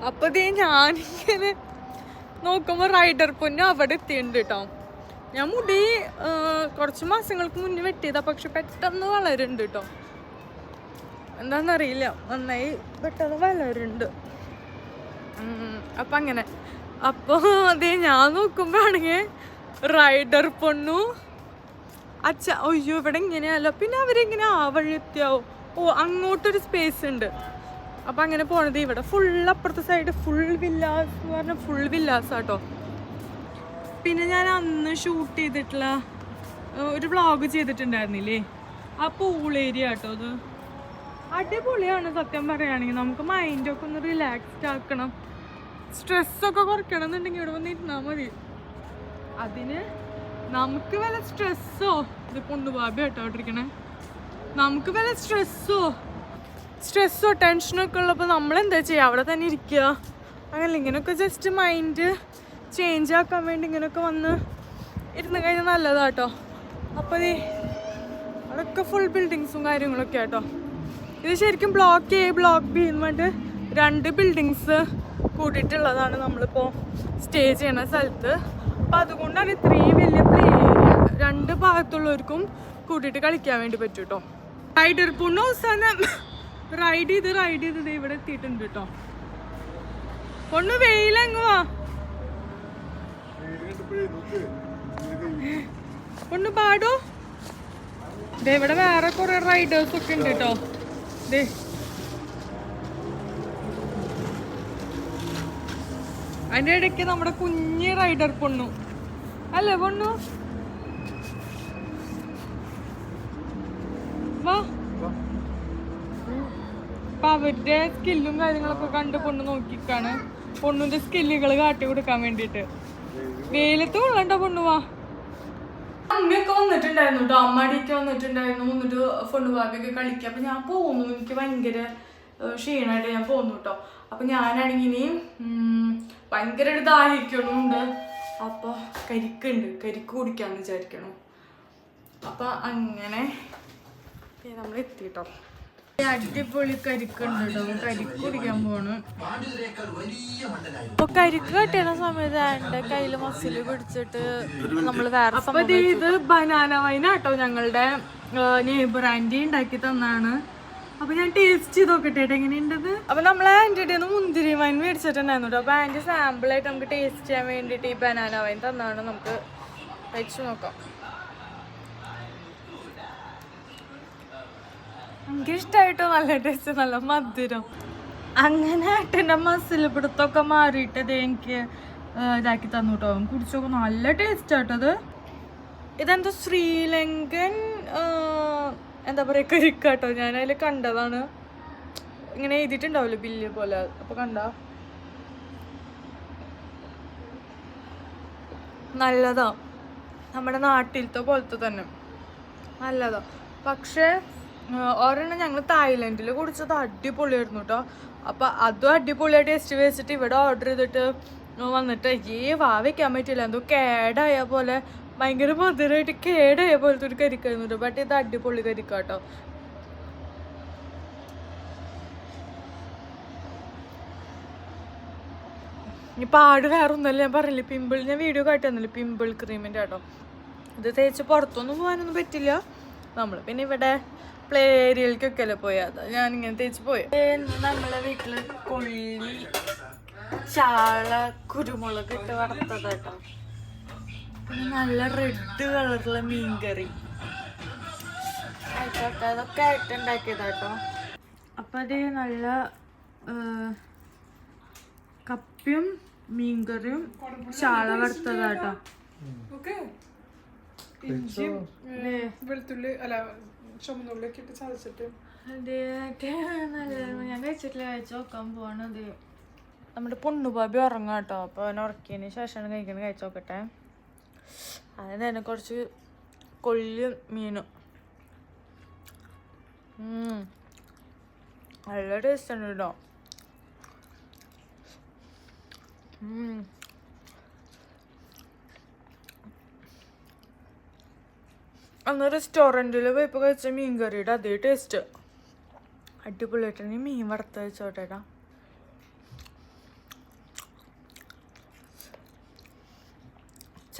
അപ്പൊ ദേ ഞാനിങ്ങനെ നോക്കുമ്പോ റൈഡർ പൊന്നു അവിടെ എത്തിയിട്ടുണ്ട് കേട്ടോ ഞാൻ മുടി കുറച്ച് മാസങ്ങൾക്ക് മുന്നേ വെട്ടിയതാ പക്ഷെ പെട്ടെന്ന് വളരുന്നുണ്ട് കേട്ടോ എന്താണെന്നറിയില്ല നന്നായി പെട്ടെന്ന് വളരുന്നുണ്ട് അപ്പൊ അങ്ങനെ. അപ്പൊ അതെ ഞാൻ നോക്കുമ്പോഴാണെങ്കിൽ റൈഡർ പൊണ്ണു അച്ഛ അയ്യോ ഇവിടെ ഇങ്ങനെയല്ലോ പിന്നെ അവരെങ്ങനെ ആ വഴി എത്തിയാവും ഓ അങ്ങോട്ടൊരു സ്പേസ് ഉണ്ട്. അപ്പം അങ്ങനെ പോണത് ഇവിടെ. ഫുൾ അപ്പുറത്തെ സൈഡ് ഫുൾ വില്ലാസ് എന്ന് പറഞ്ഞാൽ ഫുൾ വില്ലാസ് ആട്ടോ പിന്നെ ഞാൻ അന്ന് ഷൂട്ട് ചെയ്തിട്ടുള്ള ഒരു വ്ളോഗ് ചെയ്തിട്ടുണ്ടായിരുന്നില്ലേ? ആ പൂൾ ഏരിയ കേട്ടോ അത്. അടിപൊളിയാണ് സത്യം പറയുകയാണെങ്കിൽ നമുക്ക് മൈൻഡൊക്കെ ഒന്ന് റിലാക്സ്ഡ് ആക്കണം. സ്ട്രെസ്സൊക്കെ കുറയ്ക്കണം എന്നുണ്ടെങ്കിൽ ഇവിടെ വന്ന് ഇരുന്നാൽ മതി. അതിന് നമുക്ക് വല്ല സ്ട്രെസ്സോ ഇത് കൊണ്ടുപോകാബി കേട്ടോ ഇട്ടിരിക്കണേ. നമുക്ക് വല്ല സ്ട്രെസ്സോ സ്ട്രെസ്സോ ടെൻഷനോ ഒക്കെ ഉള്ളപ്പോൾ നമ്മളെന്താ ചെയ്യുക അവിടെ തന്നെ ഇരിക്കുക അങ്ങനെ ഇങ്ങനെയൊക്കെ ജസ്റ്റ് മൈൻഡ് ചേഞ്ച് ആക്കാൻ വേണ്ടി ഇങ്ങനെയൊക്കെ വന്ന് ഇരുന്ന് കഴിഞ്ഞാൽ നല്ലതാട്ടോ. അപ്പോൾ ഈ അവിടെയൊക്കെ ഫുൾ ബിൽഡിങ്സും കാര്യങ്ങളൊക്കെ ആട്ടോ. ഇത് ശരിക്കും ബ്ലോക്ക് എ ബ്ലോക്ക് ബി എന്ന് പറഞ്ഞിട്ട് രണ്ട് ബിൽഡിങ്സ് കൂട്ടിയിട്ടുള്ളതാണ് നമ്മളിപ്പോൾ സ്റ്റേ ചെയ്യുന്ന സ്ഥലത്ത്. അപ്പം അതുകൊണ്ടാണ് ഇത്രയും വലിയ പ്ലേ ഏരിയ രണ്ട് ഭാഗത്തുള്ളവർക്കും കൂട്ടിട്ട് കളിക്കാൻ വേണ്ടി പറ്റും കേട്ടോ റൈഡർ പൊണ്ണു അവസാനം റൈഡ് ചെയ്ത് റൈഡ് ചെയ്ത് ഇവിടെ എത്തിയിട്ടുണ്ട് കേട്ടോ പൊണ്ണു വെയിലങ്ങ് വാ. പൊണ്ണു പാടോ. ഇവിടെ വേറെ കുറെ റൈഡേഴ്സ് ഒക്കെ ഉണ്ട് കേട്ടോ ദേ. അതിന്റെ ഇടയ്ക്ക് നമ്മുടെ കുഞ്ഞ് റൈഡർ പൊണ്ണു. അല്ലേ പൊണ്ണു? വാ. അവരുടെ സ്കില്ലും കാര്യങ്ങളൊക്കെ കണ്ട് പൊണ്ണു നോക്കിക്കാണ്. പൊണ്ണുന്റെ സ്കില്ലുകൾ കാട്ടി കൊടുക്കാൻ വേണ്ടിട്ട് വെയിലത്ത് കൊള്ളണ്ട പൊണ്ണു വാ. അമ്മയൊക്കെ വന്നിട്ടുണ്ടായിരുന്നു കേട്ടോ അമ്മ അടിയൊക്കെ വന്നിട്ടുണ്ടായിരുന്നു. വന്നിട്ട് ഫണ്ട് ബാബിയൊക്കെ കളിക്കുക അപ്പൊ ഞാൻ പോകുന്നു. എനിക്ക് ഭയങ്കര ക്ഷീണമായിട്ട് ഞാൻ പോന്നു കേട്ടോ അപ്പൊ ഞാനാണെങ്കിൽ ഇനിയും ഭയങ്കര ഒരു ദാഹിക്കണമുണ്ട് അപ്പൊ കരിക്കുണ്ട്. കരിക്ക് കുടിക്കാന്ന് വിചാരിക്കണം. അപ്പൊ അങ്ങനെ നമ്മൾ എത്തിട്ടോ അടിപൊളി കരിക്കുണ്ട് കേട്ടോ കരിക്ക് കുടിക്കാൻ പോണു. അപ്പൊ കരിക്ക് കെട്ടണ സമയത്ത് എന്റെ കയ്യിൽ മസിൽ പിടിച്ചിട്ട് നമ്മൾ വേറെ അപ്പൊ ഇത് ബനാന വൈന കേട്ടോ ഞങ്ങളുടെ നെയ്ബർ ആന്റി ഉണ്ടാക്കി തന്നാണ്. അപ്പൊ ഞാൻ ടേസ്റ്റ് ചെയ്ത് നോക്കട്ടെ എങ്ങനെയുണ്ടത്? അപ്പൊ നമ്മളെ ആന്റിയുടെ മുന്തിരി വൈൻ മേടിച്ചിട്ടുണ്ടായിരുന്നു അപ്പൊ ആന്റി സാമ്പിൾ ആയിട്ട് നമുക്ക് ടേസ്റ്റ് ചെയ്യാൻ വേണ്ടിട്ട് ഈ ബനാന വൈൻ തന്നാണ് നമുക്ക് കഴിച്ചു നോക്കാം. എനിക്ക് ഇഷ്ടമായിട്ടോ നല്ല ടേസ്റ്റ് നല്ല മധുരം. അങ്ങനെ ഏട്ടന്റെ മസിൽ പിടുത്തൊക്കെ മാറിയിട്ട് ഇത് എനിക്ക് ഇതാക്കി തന്നു കേട്ടോ കുടിച്ചൊക്കെ നല്ല ടേസ്റ്റ് ആട്ടത് ഇതെന്തോ ശ്രീലങ്കൻ എന്താ പറയുക കരിക്കാട്ടോ. ഞാൻ അതിൽ കണ്ടതാണ്. ഇങ്ങനെ എഴുതിയിട്ടുണ്ടാവില്ല ബില്ല് പോലെ. അപ്പോൾ കണ്ട? നല്ലതാ. നമ്മുടെ നാട്ടിലത്തെ പോലത്തെ തന്നെ. നല്ലതാ. പക്ഷേ ഒരെണ്ണം ഞങ്ങൾ തായ്ലൻഡിൽ കുടിച്ചത് അടിപൊളിയായിരുന്നു കേട്ടോ അപ്പൊ അതും അടിപൊളിയായി ടേസ്റ്റ് വെച്ചിട്ട് ഇവിടെ ഓർഡർ ചെയ്തിട്ട് വന്നിട്ട് ഏ വാ വെക്കാൻ പറ്റില്ല എന്തോ കേടായ പോലെ ഭയങ്കര മധുരമായിട്ട് കേടായ പോലത്തെ ഒരു കരിക്കായിരുന്നു ബട്ട് ഇത് അടിപൊളി കരിക്കാട്ടോ. ഇപ്പൊ ആട് വേറെ ഒന്നല്ല ഞാൻ പറഞ്ഞില്ല പിമ്പിൾ ഞാൻ വീഡിയോ കാട്ടി പിമ്പിൾ ക്രീമിന്റെ കേട്ടോ ഇത് തേച്ച് പുറത്തൊന്നും പോകാനൊന്നും പറ്റില്ല. നമ്മൾ പിന്നെ ഇവിടെ പ്ലേ ഏരിയയിലേക്കൊക്കെ അല്ലേ പോയി? ഞാൻ ഇങ്ങനെ തേച്ച് പോയി. നമ്മളെ വീട്ടിൽ കൊള്ളി ചാള കുരുമുളക് ഇട്ട് പിന്നെ നല്ല റെഡ് കളറിലെ മീൻകറി. ആയിക്കോട്ടെ അതൊക്കെ ആയിട്ട് ഉണ്ടാക്കിയതാട്ടോ അപ്പൊ അത് നല്ല കപ്പിയും മീൻകറിയും ചാള വറുത്തതാട്ടോ വെളുത്തുള്ളി അല്ല ചുമന്നുള്ളിയൊക്കെ ഇട്ട് ചതച്ചിട്ട്. ഞാൻ കഴിച്ചിട്ടില്ല. കഴിച്ചു നോക്കാൻ പോണത് നമ്മുടെ പൊണ്ണുബാബി ഉറങ്ങാട്ടോ അപ്പൊ അപ്പോൾ അവനെ ഉറക്കിയതിന് ശേഷമാണ് കഴിക്കുന്നത് കഴിച്ചു നോക്കട്ടെ. അതിന് തന്നെ കുറച്ച് കൊല്ലും മീനും. നല്ല ടേസ്റ്റ് ഉണ്ട് കേട്ടോ. അന്ന് റെസ്റ്റോറന്റിൽ പോയപ്പോൾ കഴിച്ച മീൻ കറിയുടെ അതേ ടേസ്റ്റ് അടിപൊളിയായിട്ടാണ് ഈ മീൻ വറുത്ത് വെച്ചോട്ടേട്ടാ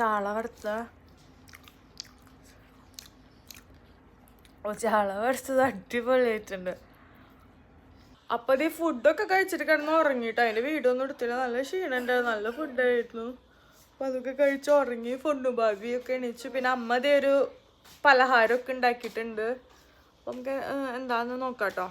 ചാള ഓ ചാള വറുത്തത് അടിപൊളിയായിട്ടുണ്ട്. അപ്പൊ ഈ ഫുഡൊക്കെ കഴിച്ചിട്ട് കിടന്ന് അതിന്റെ വീഡിയോ ഒന്നും എടുത്തില്ല. നല്ല ക്ഷീണുണ്ട്. നല്ല ഫുഡായിരുന്നു. അപ്പൊ അതൊക്കെ കഴിച്ച് ഉറങ്ങി ഫുഡും ഭാവിയൊക്കെ എണീച്ചു. പിന്നെ അമ്മ ദേ ഒരു പലഹാരമൊക്കെ ഉണ്ടാക്കിയിട്ടുണ്ട്. അപ്പൊ നമുക്ക് എന്താന്ന് നോക്കാട്ടോ.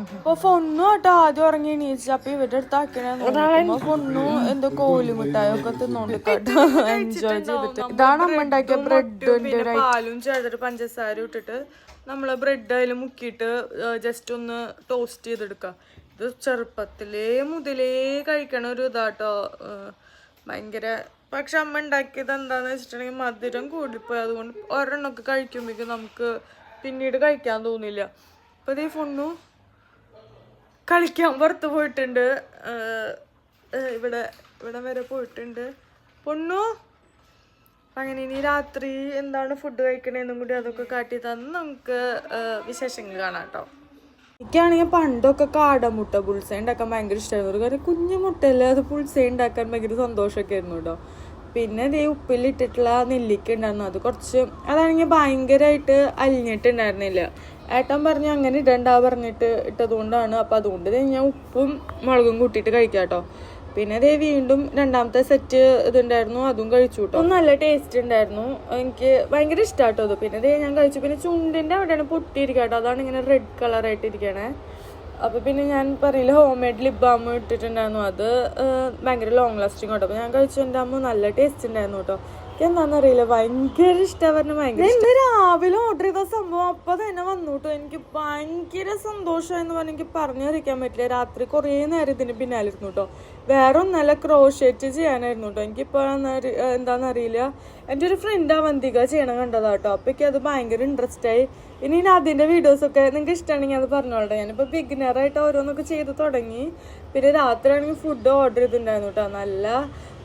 അപ്പൊ പൊണ്ണു കേട്ടോ ആദ്യം ഉറങ്ങി എണീച്ചു. അപ്പൊ ഇവരുടെ അടുത്ത് ആക്കണ പൊണ്ണു എന്തോ കോലുമിഠായി ഒക്കെ തിന്നോണ്ട് കേട്ടോ. എൻജോയ് ചെയ്തിട്ട്. ഇതാണ് അമ്മ ഉണ്ടാക്കിയ ബ്രെഡിന്റെ പാലും ചേർത്തിട്ട് പഞ്ചസാര ഇട്ടിട്ട് നമ്മൾ ബ്രെഡ് അതിൽ മുക്കിയിട്ട് ജസ്റ്റ് ഒന്ന് ടോസ്റ്റ് ചെയ്തെടുക്കുക ഇത് ചെറുപ്പത്തിലേ മുതലേ കഴിക്കണ ഒരു ഇതാട്ടോ ഭയങ്കര പക്ഷെ അമ്മ ഉണ്ടാക്കിയത് എന്താന്ന് വെച്ചിട്ടുണ്ടെങ്കിൽ മധുരം കൂടിപ്പോയി. അതുകൊണ്ട് ഒരെണ്ണമൊക്കെ കഴിക്കുമ്പോഴേക്കും നമുക്ക് പിന്നീട് കഴിക്കാൻ തോന്നില്ല. അപ്പൊ ഇതേ ഫുണ്ണു കളിക്കാൻ പുറത്ത് പോയിട്ടുണ്ട്. ഇവിടെ ഇവിടെ വരെ പോയിട്ടുണ്ട്. പൊണ്ണു അങ്ങനെ ഇനി രാത്രി എന്താണ് ഫുഡ് കഴിക്കണേന്നും കൂടി അതൊക്കെ കാട്ടി തന്ന് നമുക്ക് വിശേഷങ്ങൾ കാണാം കേട്ടോ. എനിക്കാണെങ്കിൽ പണ്ടൊക്കെ കാടമുട്ട പുൾസ ഉണ്ടാക്കാൻ ഭയങ്കര ഇഷ്ടമായിരുന്നു കാര്യം കുഞ്ഞു മുട്ടയല്ലേ അത് പുൾസ ഉണ്ടാക്കാൻ ഭയങ്കര സന്തോഷമൊക്കെ ആയിരുന്നു കേട്ടോ. പിന്നെ ഇതേ ഉപ്പിലിട്ടിട്ടുള്ള നെല്ലിക്ക ഉണ്ടായിരുന്നു. അത് കുറച്ച് അതാണെങ്കിൽ ഭയങ്കരമായിട്ട് അലിഞ്ഞിട്ടുണ്ടായിരുന്നില്ല. ഏട്ടൻ പറഞ്ഞു അങ്ങനെ ഇടണ്ട പറഞ്ഞിട്ട് ഇട്ടതുകൊണ്ടാണ്. അപ്പം അതുകൊണ്ട് ഞാൻ ഉപ്പും മുളകും കൂട്ടിയിട്ട് കഴിക്കാം കേട്ടോ പിന്നെ അതേ വീണ്ടും രണ്ടാമത്തെ സെറ്റ് ഇതുണ്ടായിരുന്നു അതും കഴിച്ചു കേട്ടോ നല്ല ടേസ്റ്റ് ഉണ്ടായിരുന്നു. എനിക്ക് ഭയങ്കര ഇഷ്ടമാട്ടോ അത്. പിന്നെ അതേ ഞാൻ കഴിച്ചു. പിന്നെ ചുണ്ടിന്റെ അവിടെയാണ് പൊട്ടിയിരിക്കുക കേട്ടോ അതാണ് ഇങ്ങനെ റെഡ് കളർ ആയിട്ട് ഇരിക്കണേ. അപ്പൊ പിന്നെ ഞാൻ പറയില്ല ഹോം മെയ്ഡ് ലിപ് ബാം ഇട്ടിട്ടുണ്ടായിരുന്നു. അത് ഭയങ്കര ലോങ് ലാസ്റ്റിംഗ് കേട്ടോ അപ്പൊ ഞാൻ കഴിച്ചു. എന്റെ അമ്മ നല്ല ടേസ്റ്റ് ഉണ്ടായിരുന്നു കേട്ടോ എനിക്ക് എന്താണെന്ന് അറിയില്ല ഭയങ്കര ഇഷ്ടം പറഞ്ഞ ഭയങ്കര രാവിലെ ഓർഡർ ചെയ്ത സംഭവം അപ്പൊ തന്നെ വന്നു കേട്ടോ എനിക്ക് ഭയങ്കര സന്തോഷമായെന്ന് പറഞ്ഞാൽ എനിക്ക് പറഞ്ഞറിയിക്കാൻ പറ്റില്ല. രാത്രി കുറേ നേരം ഇതിന് പിന്നാലിരുന്നു കേട്ടോ വേറെ ഒന്നല്ല ക്രോഷേറ്റ് ചെയ്യാനായിരുന്നു കേട്ടോ എനിക്കിപ്പോൾ എന്താണെന്ന് അറിയില്ല എന്റെ ഒരു ഫ്രണ്ട് അവന്തിക ചെയ്യണം കണ്ടതാട്ടോ അപ്പൊ എനിക്ക് അത് ഭയങ്കര ഇൻട്രസ്റ്റ് ആയി. ഇനി ഞാൻ അതിന്റെ വീഡിയോസൊക്കെ നിങ്ങൾക്ക് ഇഷ്ടമാണെങ്കിൽ അത് പറഞ്ഞോളട്ടെ. ഞാനിപ്പോൾ ബിഗിനറായിട്ട് ഓരോന്നൊക്കെ ചെയ്ത് തുടങ്ങി. പിന്നെ രാത്രിയാണെങ്കിൽ ഫുഡ് ഓർഡർ ചെയ്തിട്ടുണ്ടായിരുന്നു കേട്ടോ നല്ല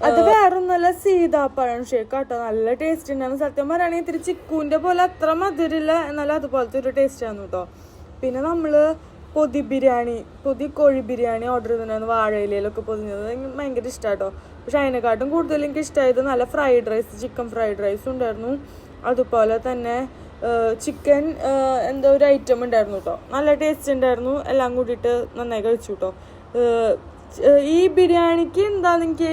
അത് വേറൊന്നല്ല സീതാപ്പഴം ഷേക്ക് കേട്ടോ നല്ല ടേസ്റ്റ് ഉണ്ടായിരുന്നു. സത്യം പറയുകയാണെങ്കിൽ ഇത്തിരി ചിക്കൂന്റെ പോലെ അത്ര മധുരില്ല എന്നാലും അതുപോലത്തെ ഒരു ടേസ്റ്റ് ആയിരുന്നു കേട്ടോ പിന്നെ നമ്മൾ പൊതി ബിരിയാണി പൊതി കോഴി ബിരിയാണി ഓർഡർ ചെയ്തിട്ടുണ്ടായിരുന്നു. വാഴയിലയിലൊക്കെ പൊതിഞ്ഞത് ഭയങ്കര ഇഷ്ടമാട്ടോ പക്ഷെ അതിനെക്കാട്ടും കൂടുതൽ എനിക്ക് ഇഷ്ടമായത് നല്ല ഫ്രൈഡ് റൈസ് ചിക്കൻ ഫ്രൈഡ് റൈസും ഉണ്ടായിരുന്നു. അതുപോലെ തന്നെ ചിക്കൻ എന്തോ ഒരു ഐറ്റം ഉണ്ടായിരുന്നു കേട്ടോ നല്ല ടേസ്റ്റ് ഉണ്ടായിരുന്നു. എല്ലാം കൂടിയിട്ട് നന്നായി കഴിച്ചു കേട്ടോ ഈ ബിരിയാണിക്ക് എന്താന്ന് എനിക്ക്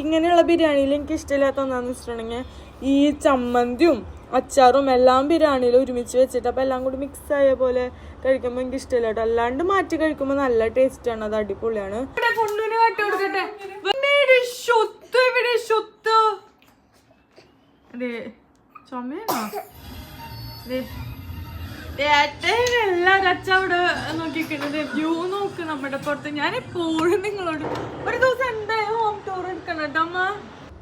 ഇങ്ങനെയുള്ള ബിരിയാണിയിൽ എനിക്ക് ഇഷ്ടമില്ലാത്ത ഒന്നാന്ന് വെച്ചിട്ടുണ്ടെങ്കിൽ ഈ ചമ്മന്തിയും അച്ചാറും എല്ലാം ബിരിയാണിയിൽ ഒരുമിച്ച് വെച്ചിട്ട് അപ്പോൾ എല്ലാം കൂടി മിക്സ് ആയ പോലെ കഴിക്കുമ്പോൾ എനിക്ക് ഇഷ്ടമില്ല കേട്ടോ അല്ലാണ്ട് മാറ്റി കഴിക്കുമ്പോൾ നല്ല ടേസ്റ്റ് ആണ്. അത് അടിപൊളിയാണ്. എല്ലാരും അച്ഛ അവിടെ നോക്കിക്കുന്നത് വ്യൂ നോക്ക് നമ്മുടെ പുറത്ത്. ഞാൻ എപ്പോഴും നിങ്ങളോട് ഒരു ദിവസം എന്തായാലും ഹോം ടൂർ എടുക്കണം കേട്ടോ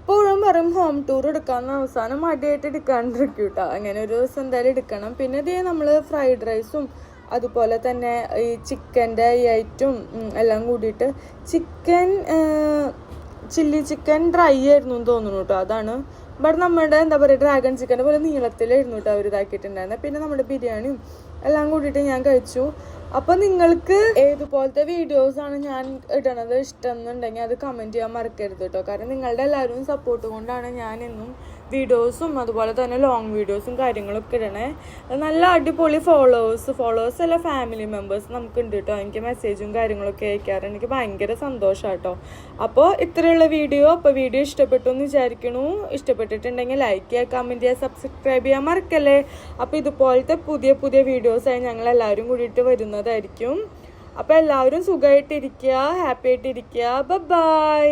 എപ്പോഴും പറയും ഹോം ടൂർ എടുക്കാന്ന് അവസാനം മടിയായിട്ട് എടുക്കാണ്ടിരിക്കും കേട്ടോ അങ്ങനെ ഒരു ദിവസം എന്തായാലും എടുക്കണം. പിന്നെ ഇതേ നമ്മൾ ഫ്രൈഡ് റൈസും അതുപോലെ തന്നെ ഈ ചിക്കന്റെ ഈ ഐറ്റും എല്ലാം കൂടിയിട്ട് ചിക്കൻ ചില്ലി ചിക്കൻ ഡ്രൈ ആയിരുന്നു എന്ന് തോന്നുന്നു കേട്ടോ. അതാണ് ബട്ട് നമ്മുടെ എന്താ പറയുക ഡ്രാഗൺ ചിക്കന്റെ പോലെ നീളത്തിലായിരുന്നു കേട്ടോ അവർ ഇതാക്കിയിട്ടുണ്ടായിരുന്നത് പിന്നെ നമ്മുടെ ബിരിയാണിയും എല്ലാം കൂടിയിട്ട് ഞാൻ കഴിച്ചു. അപ്പോൾ നിങ്ങൾക്ക് ഏതുപോലത്തെ വീഡിയോസാണ് ഞാൻ ഇടണത് ഇഷ്ടം എന്നുണ്ടെങ്കിൽ അത് കമന്റ് ചെയ്യാൻ മറക്കരുത് കേട്ടോ കാരണം നിങ്ങളുടെ എല്ലാവരും സപ്പോർട്ട് കൊണ്ടാണ് ഞാൻ എന്നും വീഡിയോസും അതുപോലെ തന്നെ ലോങ് വീഡിയോസും കാര്യങ്ങളൊക്കെ ഇടണേ. നല്ല അടിപൊളി ഫോളോവേഴ്സ് ഫോളോവേഴ്സ് അല്ല ഫാമിലി മെമ്പേഴ്സ് നമുക്ക് ഉണ്ട് കേട്ടോ എനിക്ക് മെസ്സേജും കാര്യങ്ങളൊക്കെ അയക്കാറുണ്ട് എനിക്ക് ഭയങ്കര സന്തോഷമാണ് കേട്ടോ അപ്പോൾ ഇത്രയുള്ള വീഡിയോ അപ്പോൾ വീഡിയോ ഇഷ്ടപ്പെട്ടു എന്ന് വിചാരിക്കണു ഇഷ്ടപ്പെട്ടിട്ടുണ്ടെങ്കിൽ ലൈക്ക് ചെയ്യുക കമന്റ് ചെയ്യുക സബ്സ്ക്രൈബ് ചെയ്യാൻ മറക്കല്ലേ. അപ്പോൾ ഇതുപോലത്തെ പുതിയ പുതിയ വീഡിയോസായി ഞങ്ങൾ എല്ലാവരും കൂടിയിട്ട് വരുന്നതായിരിക്കും. അപ്പോൾ എല്ലാവരും സുഖമായിട്ടിരിക്കുക ഹാപ്പി ആയിട്ടിരിക്കുക. ബൈ